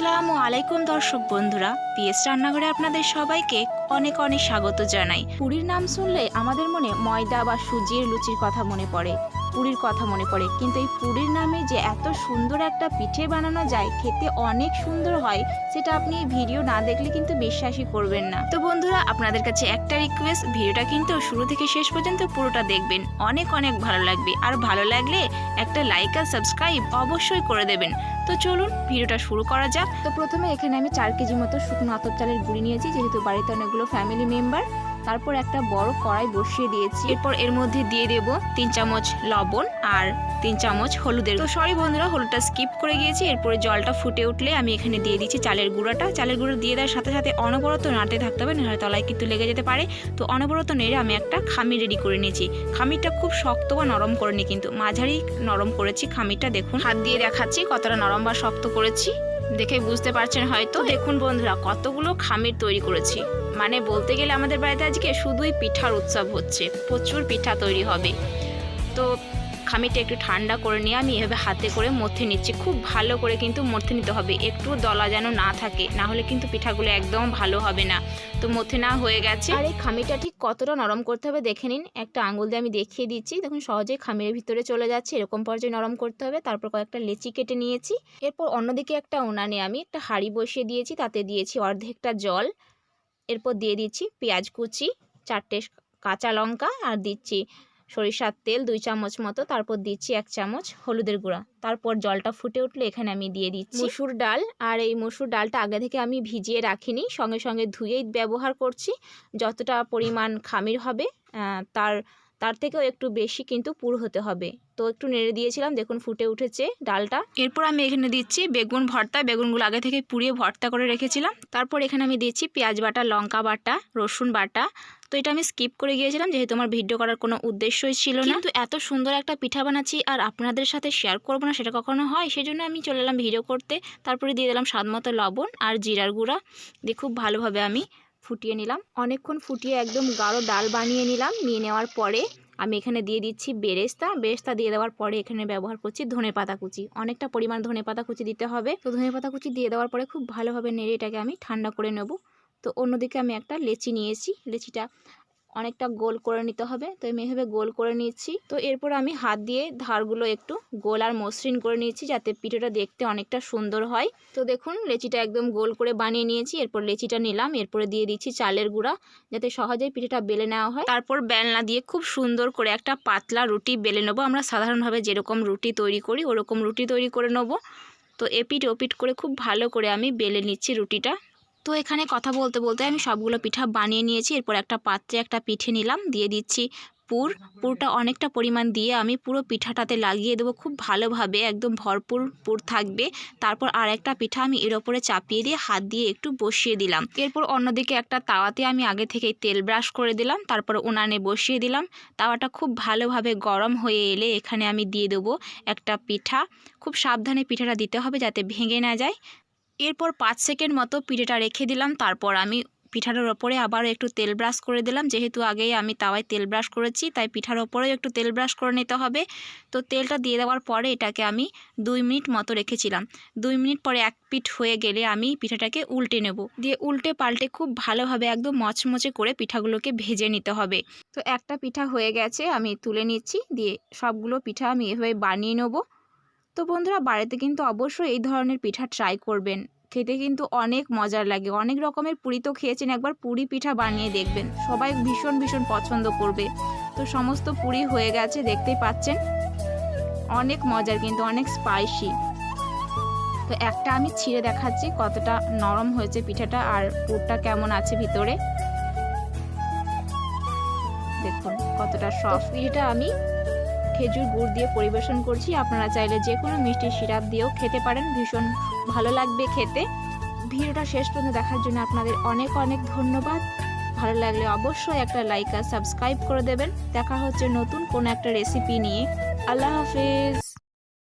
আসসালামু আলাইকুম দর্শক বন্ধুরা, পিএস রান্নাঘরে আপনাদের সবাইকে অনেক অনেক স্বাগত জানাই। পুরীর নাম শুনলে আমাদের মনে ময়দা বা সুজির লুচির কথা মনে পড়ে, পুরীর কথা মনে পড়ে। কিন্তু এই পুরীর নামে যে এত সুন্দর একটা পিঠে বানানো যায়, খেতে অনেক সুন্দর হয়, সেটা আপনি এই ভিডিও না দেখলে কিন্তু বিশ্বাসই করবেন না। তো বন্ধুরা, আপনাদের কাছে একটা রিকোয়েস্ট ভিডিওটা কিন্তু শুরু থেকে শেষ পর্যন্ত পুরোটা দেখবেন। অনেক অনেক ভালো লাগবে। আর ভালো লাগলে একটা লাইক আর সাবস্ক্রাইব অবশ্যই করে দেবেন। তো চলুন, ভিডিওটা শুরু করা যাক। তো প্রথমে এখানে আমি চার কেজি মতো শুকনো আতপ চালের গুঁড়ি নিয়েছি, যেহেতু বাড়িতে অনেকগুলো ফ্যামিলি মেম্বার তারপর একটা বড় কড়াই বসিয়ে দিয়েছি। এরপর এর মধ্যে দিয়ে দেব তিন চামচ লবণ আর তিন চামচ হলুদের তো সরি বন্ধুরা, হলুদটা স্কিপ করে গিয়েছি। এরপরে জলটা ফুটে উঠলে আমি এখানে দিয়ে দিচ্ছি চালের গুঁড়াটা। চালের গুঁড়ো দিয়ে দেওয়ার সাথে সাথে অনবরত নাড়তে থাকতে হবে, নাহলে তলায় কিন্তু লেগে যেতে পারে। তো অনবরত নেড়ে আমি একটা খামির রেডি করে নিয়েছি। খামিরটা খুব শক্ত বা নরম করিনি কিন্তু, মাঝারি নরম করেছি খামিরটা। দেখুন, হাত দিয়ে দেখাচ্ছি কতটা নরম বা শক্ত করেছি। দেখে বুঝতে পারছেন হয়তো। দেখুন বন্ধুরা, কতগুলো খামির তৈরি করেছি। মানে বলতে গেলে আমাদের বাড়িতে আজকে শুধুই পিঠার উৎসব হচ্ছে। প্রচুর পিঠা তৈরি হবে। তো খামিটা একটু ঠান্ডা করে নিয়ে আমি এভাবে হাতে করে মথে নিচ্ছি। খুব ভালো করে কিন্তু মথে নিতে হবে। একটু দলা যেন না থাকে, না হলে কিন্তু পিঠাগুলো একদম ভালো হবে না। তো মথে না হয়ে গেছে। আর এই খামিটা ঠিক কতটা নরম করতে হবে দেখে নিন। একটা আঙুল দিয়ে আমি দেখিয়ে দিচ্ছি। দেখুন, সহজেই খামিরের ভিতরে চলে যাচ্ছে। এরকম পর্যায়ে নরম করতে হবে। তারপর কয়েকটা লেচি কেটে নিয়েছি। এরপর অন্যদিকে একটা উনানে আমি একটা হাঁড়ি বসিয়ে দিয়েছি। তাতে দিয়েছি অর্ধেকটা জল। এরপর দিয়ে দিচ্ছি পেঁয়াজ কুচি, চারটে কাঁচা লঙ্কা আর দিচ্ছি সরিষার তেল দুই চামচ মতো। তারপর দিচ্ছি এক চামচ হলুদের গুঁড়া। তারপর জলটা ফুটে উঠলে এখানে আমি দিয়ে দিচ্ছি মুসুর ডাল। আর এই মুসুর ডালটা আগে থেকে আমি ভিজিয়ে রাখিনি, সঙ্গে সঙ্গে ধুয়েই ব্যবহার করছি। যতটা পরিমাণ খামির হবে তার তার থেকেও একটু বেশি কিন্তু পুর হতে হবে। তো একটু নেড়ে দিয়েছিলাম, দেখুন ফুটে উঠেছে ডালটা। এরপর আমি এখানে দিচ্ছি বেগুন ভর্তা। বেগুনগুলো আগে থেকে পুড়িয়ে ভর্তা করে রেখেছিলাম। তারপর এখানে আমি দিচ্ছি পেঁয়াজ বাটা, লঙ্কা বাটা, রসুন বাটা। তো এটা আমি স্কিপ করে গিয়েছিলাম, যেহেতু আমার ভিডিও করার কোনো উদ্দেশ্যই ছিল না। কিন্তু এত সুন্দর একটা পিঠা বানাচ্ছি আর আপনাদের সাথে শেয়ার করব না, সেটা কখনো হয় সেই জন্য আমি চলে এলাম ভিডিও করতে। তারপরে দিয়ে দিলাম স্বাদ মতো লবণ আর জিরার গুঁড়া। দিয়ে খুব ভালোভাবে আমি ফুটিয়ে নিলাম। অনেকক্ষণ ফুটিয়ে একদম গাঢ় ডাল বানিয়ে নিলাম। নিয়ে নেওয়ার পরে আমি এখানে দিয়ে দিচ্ছি বেরেস্তা। বেরেস্তা দিয়ে দেওয়ার পরে এখানে ব্যবহার করছি ধনে পাতা কুচি। অনেকটা পরিমাণ ধনে পাতা কুচি দিতে হবে। তো ধনে পাতা কুচি দিয়ে দেওয়ার পরে খুব ভালোভাবে নেড়ে এটাকে আমি ঠান্ডা করে নেব। তো অন্যদিকে আমি একটা লেচি নিয়েছি। লেচিটা অনেকটা গোল করে নিতে হবে। তো আমি এভাবে গোল করে নিচ্ছি তো এরপর আমি হাত দিয়ে ধারগুলো একটু গোল আর মসৃণ করে নিয়েছি যাতে পিঠেটা দেখতে অনেকটা সুন্দর হয়। তো দেখুন, লেচিটা একদম গোল করে বানিয়ে নিয়েছি। এরপর লেচিটা নিলাম। এরপরে দিয়ে দিচ্ছি চালের গুঁড়া যাতে সহজেই পিঠেটা বেলে নেওয়া হয়। তারপর বেলনা দিয়ে খুব সুন্দর করে একটা পাতলা রুটি বেলে নেব। আমরা সাধারণভাবে যেরকম রুটি তৈরি করি, ওরকম রুটি তৈরি করে নেব। তো এপিট ওপিট করে খুব ভালো করে আমি বেলে নিচ্ছি রুটিটা। তো এখানে কথা বলতে বলতে আমি সবগুলো পিঠা বানিয়ে নিয়েছি। এরপর একটা পাত্রে একটা পিঠে নিলাম, দিয়ে দিচ্ছি পুর। পুরটা অনেকটা পরিমাণ দিয়ে আমি পুরো পিঠাটাতে লাগিয়ে দেবো খুব ভালোভাবে, একদম ভরপুর পুর থাকবে। তারপর আর একটা পিঠা আমি এর ওপরে চাপিয়ে দিয়ে হাত দিয়ে একটু বসিয়ে দিলাম। এরপর অন্যদিকে একটা তাওয়াতে আমি আগে থেকেই তেল ব্রাশ করে দিলাম, তারপর উনানে বসিয়ে দিলাম। তাওয়াটা খুব ভালোভাবে গরম হয়ে এলে এখানে আমি দিয়ে দেবো একটা পিঠা। খুব সাবধানে পিঠাটা দিতে হবে যাতে ভেঙে না যায়। এরপর পাঁচ সেকেন্ড মতো পিঠেটা রেখে দিলাম। তারপর আমি পিঠাটার ওপরে আবারও একটু তেল ব্রাশ করে দিলাম। যেহেতু আগেই আমি তাওয়ায় তেল ব্রাশ করেছি, তাই পিঠার ওপরেও একটু তেল ব্রাশ করে নিতে হবে। তো তেলটা দিয়ে দেওয়ার পরে এটাকে আমি দুই মিনিট মতো রেখেছিলাম। দুই মিনিট পরে এক পিঠ হয়ে গেলে আমি পিঠাটাকে উল্টে নেব। দিয়ে উল্টে পাল্টে খুব ভালোভাবে একদম মচমচে করে পিঠাগুলোকে ভেজে নিতে হবে। তো একটা পিঠা হয়ে গেছে, আমি তুলে নিচ্ছি। দিয়ে সবগুলো পিঠা আমি এভাবে বানিয়ে নেব। তো বন্ধুরা বাড়িতে কিন্তু অবশ্যই এই ধরনের পিঠা ট্রাই করবেন। খেতে কিন্তু অনেক মজার লাগে। অনেক রকমের পুরি তো খেয়েছেন একবার পুরি পিঠা বানিয়ে দেখবেন। সবাই ভীষণ ভীষণ পছন্দ করবে। তো সমস্ত পুরি হয়ে গেছে দেখতেই পাচ্ছেন। অনেক মজার কিন্তু অনেক স্পাইসি তো একটা আমি ছিঁড়ে দেখাচ্ছি কতটা নরম হয়েছে পিঠাটা আর পুরটা কেমন আছে ভিতরে। দেখুন কতটা সফট পিঠাটা আমি খেজুর গুড় দিয়ে পরিবেশন করছি। আপনারা চাইলে যে কোনো মিষ্টি সিরাপ দিয়েও খেতে পারেন। ভীষণ ভালো লাগবে খেতে। ভিডিওটা শেষ পর্যন্ত দেখার জন্য আপনাদের অনেক অনেক ধন্যবাদ। ভালো লাগলে অবশ্যই একটা লাইক আর সাবস্ক্রাইব করে দেবেন। দেখা হচ্ছে নতুন কোনো একটা রেসিপি নিয়ে। আল্লাহ হাফেজ।